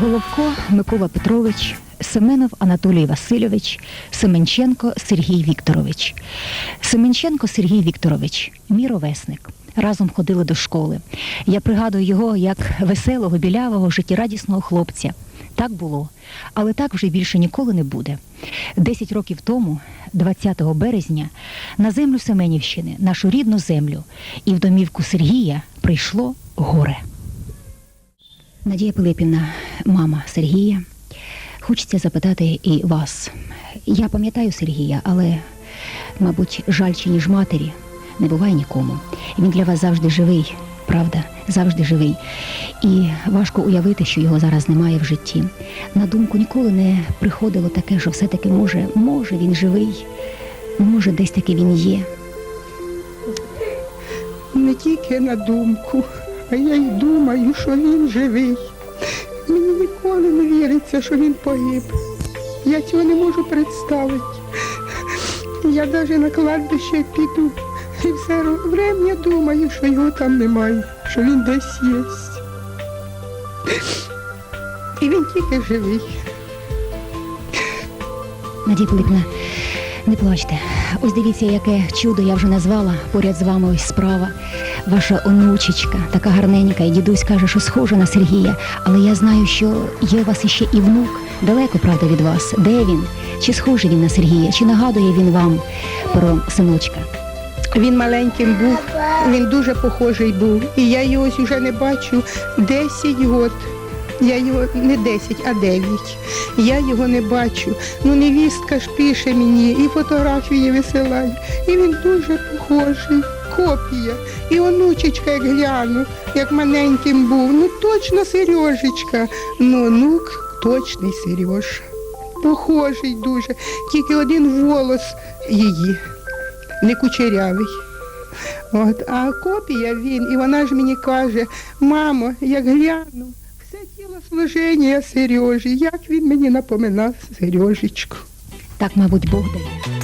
Головко Микола Петрович, Семенов Анатолій Васильович, Семенченко Сергій Вікторович. Семенченко Сергій Вікторович, мій ровесник. Разом ходили до школи. Я пригадую його як веселого, білявого, життєрадісного хлопця. Так було, але так вже більше ніколи не буде. Десять років тому, 20 березня, на землю Семенівщини, нашу рідну землю, і в домівку Сергія прийшло горе. Надія Пилипівна, мама Сергія. Хочеться запитати і вас. Я пам'ятаю Сергія, але, мабуть, жальче, ніж матері, не буває нікому. Він для вас завжди живий, правда, завжди живий. І важко уявити, що його зараз немає в житті. На думку ніколи не приходило таке, що все-таки може, може він живий, може, десь таки він є. не тільки на думку, а я й думаю, що він живий. Мені ніколи не віриться, що він погиб. Я цього не можу представити. Я навіть на кладбище піду і все время думаю, що його там немає, що він десь є. І він тільки живий. Надія Пилипівна, не плачте. Ось дивіться, яке чудо я вже назвала. Поряд з вами ось справа. Ваша онучечка, така гарненька, і дідусь каже, що схожа на Сергія. Але я знаю, що є у вас іще і внук. Далеко, правда, від вас. Де він? Чи схожий він на Сергія? Чи нагадує він вам про синочка? Він маленьким був, він дуже похожий був. І я його вже не бачу 10 років. Я його не 10, а 9. Я його не бачу. Ну, невістка ж пише мені і фотографії висилає. І він дуже похожий. Копія. І онучечка, як гляну, як маленьким був. Ну точно Сережечка. Ну, онук точний Сереж. Похожий дуже. Тільки один волос її не кучерявий. От, а копія він, і вона ж мені каже, мамо, як гляну, тіло служення Сережі, як він мені напоминав Сережечку. Так, мабуть, Бог дає.